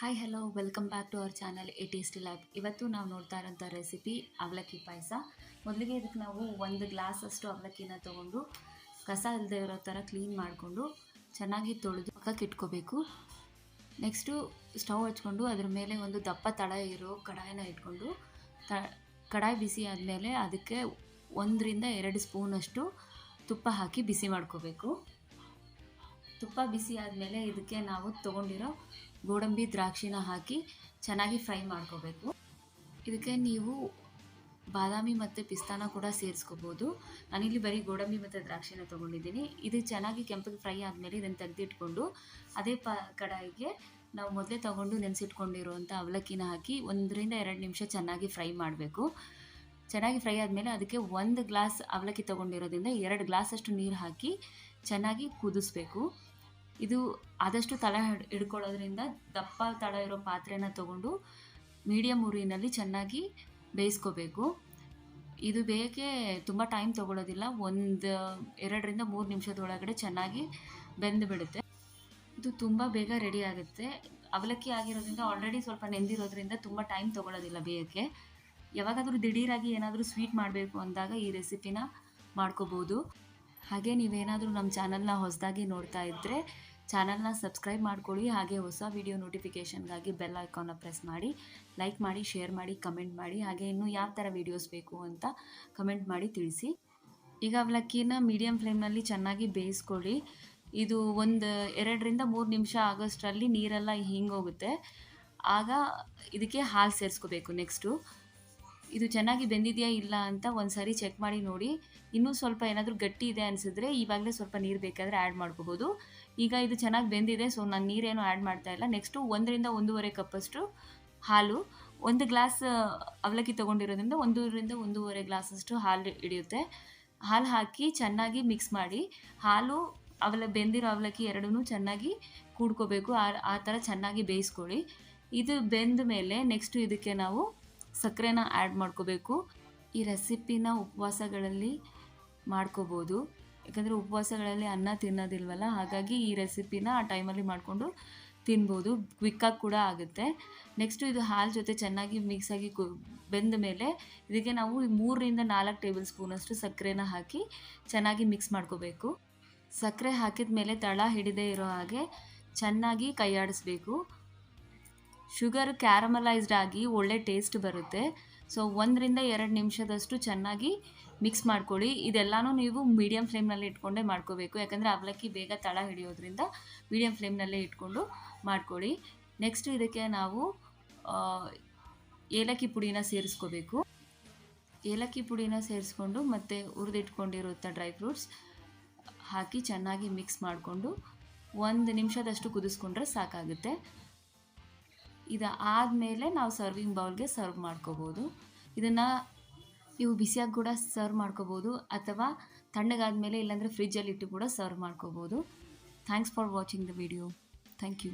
Hi hello welcome back to our channel a tasty life ಇವತ್ತು ನಾವು ನೋಡ್ತಾ ಇರೋಂಥ ರೆಸಿಪಿ ಅವಲಕ್ಕಿ ಪಾಯಸ. ಮೊದಲಿಗೆ ಇದಕ್ಕೆ ನಾವು ಒಂದು ಗ್ಲಾಸಷ್ಟು ಅವಲಕ್ಕಿನ ತೊಗೊಂಡು ಕಸ ಇಲ್ಲದೆ ಇರೋ ಥರ ಕ್ಲೀನ್ ಮಾಡಿಕೊಂಡು ಚೆನ್ನಾಗಿ ತೊಳೆದು ಪಕ್ಕಕ್ಕೆ ಇಟ್ಕೋಬೇಕು. ನೆಕ್ಸ್ಟು ಸ್ಟವ್ ಹಚ್ಕೊಂಡು ಅದ್ರ ಮೇಲೆ ಒಂದು ದಪ್ಪ ತಳ ಇರೋ ಕಡಾಯಿನ ಇಟ್ಕೊಂಡು ತ, ಕಡಾಯಿ ಬಿಸಿ ಆದಮೇಲೆ ಅದಕ್ಕೆ ಒಂದರಿಂದ ಎರಡು ಸ್ಪೂನಷ್ಟು ತುಪ್ಪ ಹಾಕಿ ಬಿಸಿ ಮಾಡ್ಕೋಬೇಕು. ತುಪ್ಪ ಬಿಸಿ ಆದಮೇಲೆ ಇದಕ್ಕೆ ನಾವು ತೊಗೊಂಡಿರೋ ಗೋಡಂಬಿ ದ್ರಾಕ್ಷಿನ ಹಾಕಿ ಚೆನ್ನಾಗಿ ಫ್ರೈ ಮಾಡ್ಕೋಬೇಕು. ಇದಕ್ಕೆ ನೀವು ಬಾದಾಮಿ ಮತ್ತು ಪಿಸ್ತಾನ ಕೂಡ ಸೇರಿಸ್ಕೋಬೋದು. ನಾನಿಲ್ಲಿ ಬರೀ ಗೋಡಂಬಿ ಮತ್ತು ದ್ರಾಕ್ಷಿನ ತೊಗೊಂಡಿದ್ದೀನಿ. ಇದು ಚೆನ್ನಾಗಿ ಕೆಂಪಗೆ ಫ್ರೈ ಆದಮೇಲೆ ಇದನ್ನು ತೆಗೆದಿಟ್ಕೊಂಡು ಅದೇ ಪ ಕಡಾಯಿಗೆ ನಾವು ಮೊದಲೇ ತೊಗೊಂಡು ನೆನೆಸಿಟ್ಕೊಂಡಿರುವಂಥ ಅವಲಕ್ಕಿನ ಹಾಕಿ ಒಂದರಿಂದ ಎರಡು ನಿಮಿಷ ಚೆನ್ನಾಗಿ ಫ್ರೈ ಮಾಡಬೇಕು. ಚೆನ್ನಾಗಿ ಫ್ರೈ ಆದಮೇಲೆ ಅದಕ್ಕೆ ಒಂದು ಗ್ಲಾಸ್ ಅವಲಕ್ಕಿ ತೊಗೊಂಡಿರೋದ್ರಿಂದ ಎರಡು ಗ್ಲಾಸಷ್ಟು ನೀರು ಹಾಕಿ ಚೆನ್ನಾಗಿ ಕುದಿಸ್ಬೇಕು. ಇದು ಆದಷ್ಟು ತಳ ಹಿಡ್, ಹಿಡ್ಕೊಳ್ಳೋದ್ರಿಂದ ದಪ್ಪ ತಳ ಇರೋ ಪಾತ್ರೆನ ತಗೊಂಡು ಮೀಡಿಯಮ್ ಉರಿನಲ್ಲಿ ಚೆನ್ನಾಗಿ ಬೇಯಿಸ್ಕೋಬೇಕು. ಇದು ಬೇಯಕ್ಕೆ ತುಂಬ ಟೈಮ್ ತೊಗೊಳ್ಳೋದಿಲ್ಲ ಒಂದು, ಎರಡರಿಂದ ಮೂರು ನಿಮಿಷದೊಳಗಡೆ ಚೆನ್ನಾಗಿ ಬೆಂದು ಬಿಡುತ್ತೆ. ಇದು ತುಂಬ ಬೇಗ ರೆಡಿ ಆಗುತ್ತೆ. ಅವಲಕ್ಕಿ ಆಗಿರೋದ್ರಿಂದ ಆಲ್ರೆಡಿ ಸ್ವಲ್ಪ ನೆಂದಿರೋದ್ರಿಂದ ತುಂಬ ಟೈಮ್ ತೊಗೊಳ್ಳೋದಿಲ್ಲ ಬೇಯಕ್ಕೆ. ಯಾವಾಗಾದರೂ ದಿಢೀರಾಗಿ ಏನಾದರೂ ಸ್ವೀಟ್ ಮಾಡಬೇಕು ಅಂದಾಗ ಈ ರೆಸಿಪಿನ ಮಾಡ್ಕೋಬೋದು. ಹಾಗೆ ನೀವೇನಾದರೂ ನಮ್ಮ ಚಾನಲ್ನ ಹೊಸದಾಗಿ ನೋಡ್ತಾ ಇದ್ದರೆ ಚಾನಲ್ನ ಸಬ್ಸ್ಕ್ರೈಬ್ ಮಾಡ್ಕೊಳ್ಳಿ, ಹಾಗೆ ಹೊಸ ವಿಡಿಯೋ ನೋಟಿಫಿಕೇಷನ್ಗಾಗಿ ಬೆಲ್ ಐಕಾನ್ನ ಪ್ರೆಸ್ ಮಾಡಿ, ಲೈಕ್ ಮಾಡಿ, ಶೇರ್ ಮಾಡಿ, ಕಮೆಂಟ್ ಮಾಡಿ, ಹಾಗೆ ಇನ್ನೂ ಯಾವ ಥರ ವೀಡಿಯೋಸ್ ಬೇಕು ಅಂತ ಕಮೆಂಟ್ ಮಾಡಿ ತಿಳಿಸಿ. ಈಗ ಅವಲಕ್ಕಿನ ಮೀಡಿಯಮ್ ಫ್ಲೇಮ್ನಲ್ಲಿ ಚೆನ್ನಾಗಿ ಬೇಯಿಸ್ಕೊಳ್ಳಿ. ಇದು ಒಂದು ಎರಡರಿಂದ ಮೂರು ನಿಮಿಷ ಆಗೋಷ್ಟರಲ್ಲಿ ನೀರೆಲ್ಲ ಹಿಂಗೋಗುತ್ತೆ. ಆಗ ಇದಕ್ಕೆ ಹಾಲು ಸೇರಿಸ್ಕೋಬೇಕು ನೆಕ್ಸ್ಟು. ಇದು ಚೆನ್ನಾಗಿ ಬೆಂದಿದೆಯಾ ಇಲ್ಲ ಅಂತ ಒಂದು ಚೆಕ್ ಮಾಡಿ ನೋಡಿ. ಇನ್ನೂ ಸ್ವಲ್ಪ ಏನಾದರೂ ಗಟ್ಟಿ ಇದೆ ಅನಿಸಿದ್ರೆ ಇವಾಗಲೇ ಸ್ವಲ್ಪ ನೀರು ಬೇಕಾದರೆ ಆ್ಯಡ್ ಮಾಡ್ಕೋಬೋದು. ಈಗ ಇದು ಚೆನ್ನಾಗಿ ಬೆಂದಿದೆ ಸೊ ನಾನು ನೀರೇನು ಆ್ಯಡ್ ಮಾಡ್ತಾ ಇಲ್ಲ. ನೆಕ್ಸ್ಟು ಒಂದರಿಂದ ಒಂದೂವರೆ ಕಪ್ಪಷ್ಟು ಹಾಲು. ಒಂದು ಗ್ಲಾಸ್ ಅವಲಕ್ಕಿ ತೊಗೊಂಡಿರೋದ್ರಿಂದ ಒಂದೂವರಿಂದ ಒಂದೂವರೆ ಗ್ಲಾಸಷ್ಟು ಹಾಲು ಹಿಡಿಯುತ್ತೆ. ಹಾಲು ಹಾಕಿ ಚೆನ್ನಾಗಿ ಮಿಕ್ಸ್ ಮಾಡಿ. ಹಾಲು ಅವಲ, ಬೆಂದಿರೋ ಅವಲಕ್ಕಿ ಎರಡೂ ಚೆನ್ನಾಗಿ ಕೂಡ್ಕೋಬೇಕು. ಆ ಆ ಥರ ಚೆನ್ನಾಗಿ ಬೇಯಿಸ್ಕೊಳ್ಳಿ. ಇದು ಬೆಂದ ಮೇಲೆ ನೆಕ್ಸ್ಟು ಇದಕ್ಕೆ ನಾವು ಸಕ್ಕರೆನ ಆ್ಯಡ್ ಮಾಡ್ಕೋಬೇಕು. ಈ ರೆಸಿಪಿನ ಉಪವಾಸಗಳಲ್ಲಿ ಮಾಡ್ಕೋಬೋದು. ಯಾಕಂದರೆ ಉಪವಾಸಗಳಲ್ಲಿ ಅನ್ನ ತಿನ್ನೋದಿಲ್ವಲ್ಲ, ಹಾಗಾಗಿ ಈ ರೆಸಿಪಿನ ಆ ಟೈಮಲ್ಲಿ ಮಾಡಿಕೊಂಡು ತಿನ್ಬೋದು. ಕ್ವಿಕ್ಕಾಗಿ ಕೂಡ ಆಗುತ್ತೆ. ನೆಕ್ಸ್ಟು ಇದು ಹಾಲು ಜೊತೆ ಚೆನ್ನಾಗಿ ಮಿಕ್ಸಾಗಿ ಕು, ಬೆಂದ ಮೇಲೆ ಇದಕ್ಕೆ ನಾವು ಮೂರರಿಂದ ನಾಲ್ಕು ಟೇಬಲ್ ಸ್ಪೂನಷ್ಟು ಸಕ್ಕರೆನ ಹಾಕಿ ಚೆನ್ನಾಗಿ ಮಿಕ್ಸ್ ಮಾಡ್ಕೋಬೇಕು. ಸಕ್ಕರೆ ಹಾಕಿದ ಮೇಲೆ ತಳ ಹಿಡಿದೇ ಇರೋ ಹಾಗೆ ಚೆನ್ನಾಗಿ ಕೈಯಾಡಿಸ್ಬೇಕು ಶುಗರ್ ಕ್ಯಾರಮಲೈಸ್ಡ್ ಆಗಿ ಒಳ್ಳೆ ಟೇಸ್ಟ್ ಬರುತ್ತೆ. ಸೊ ಒಂದರಿಂದ ಎರಡು ನಿಮಿಷದಷ್ಟು ಚೆನ್ನಾಗಿ ಮಿಕ್ಸ್ ಮಾಡ್ಕೊಳ್ಳಿ. ಇದೆಲ್ಲನೂ ನೀವು ಮೀಡಿಯಮ್ ಫ್ಲೇಮ್ನಲ್ಲಿ ಇಟ್ಕೊಂಡೇ ಮಾಡ್ಕೋಬೇಕು. ಯಾಕಂದರೆ ಅವಲಕ್ಕಿ ಬೇಗ ತಳ ಹಿಡಿಯೋದ್ರಿಂದ ಮೀಡಿಯಮ್ ಫ್ಲೇಮ್ನಲ್ಲೇ ಇಟ್ಕೊಂಡು ಮಾಡ್ಕೊಳ್ಳಿ. ನೆಕ್ಸ್ಟ್ ಇದಕ್ಕೆ ನಾವು ಏಲಕ್ಕಿ ಪುಡಿನ ಸೇರಿಸ್ಕೋಬೇಕು. ಏಲಕ್ಕಿ ಪುಡಿನ ಸೇರಿಸ್ಕೊಂಡು ಮತ್ತು ಹುರಿದಿಟ್ಕೊಂಡಿರುತ್ತ ಡ್ರೈ ಫ್ರೂಟ್ಸ್ ಹಾಕಿ ಚೆನ್ನಾಗಿ ಮಿಕ್ಸ್ ಮಾಡಿಕೊಂಡು ಒಂದು ನಿಮಿಷದಷ್ಟು ಕುದಿಸ್ಕೊಂಡ್ರೆ ಸಾಕಾಗುತ್ತೆ. ಇದು ಆದಮೇಲೆ ನಾವು ಸರ್ವಿಂಗ್ ಬೌಲ್ಗೆ ಸರ್ವ್ ಮಾಡ್ಕೋಬೋದು. ಇದನ್ನು ನೀವು ಬಿಸಿಯಾಗಿ ಕೂಡ ಸರ್ವ್ ಮಾಡ್ಕೋಬೋದು, ಅಥವಾ ತಣ್ಣಗಾದ ಮೇಲೆ ಇಲ್ಲಾಂದರೆ ಫ್ರಿಜ್ಜಲ್ಲಿ ಇಟ್ಟು ಕೂಡ ಸರ್ವ್ ಮಾಡ್ಕೋಬೋದು. Thanks for watching the video thank you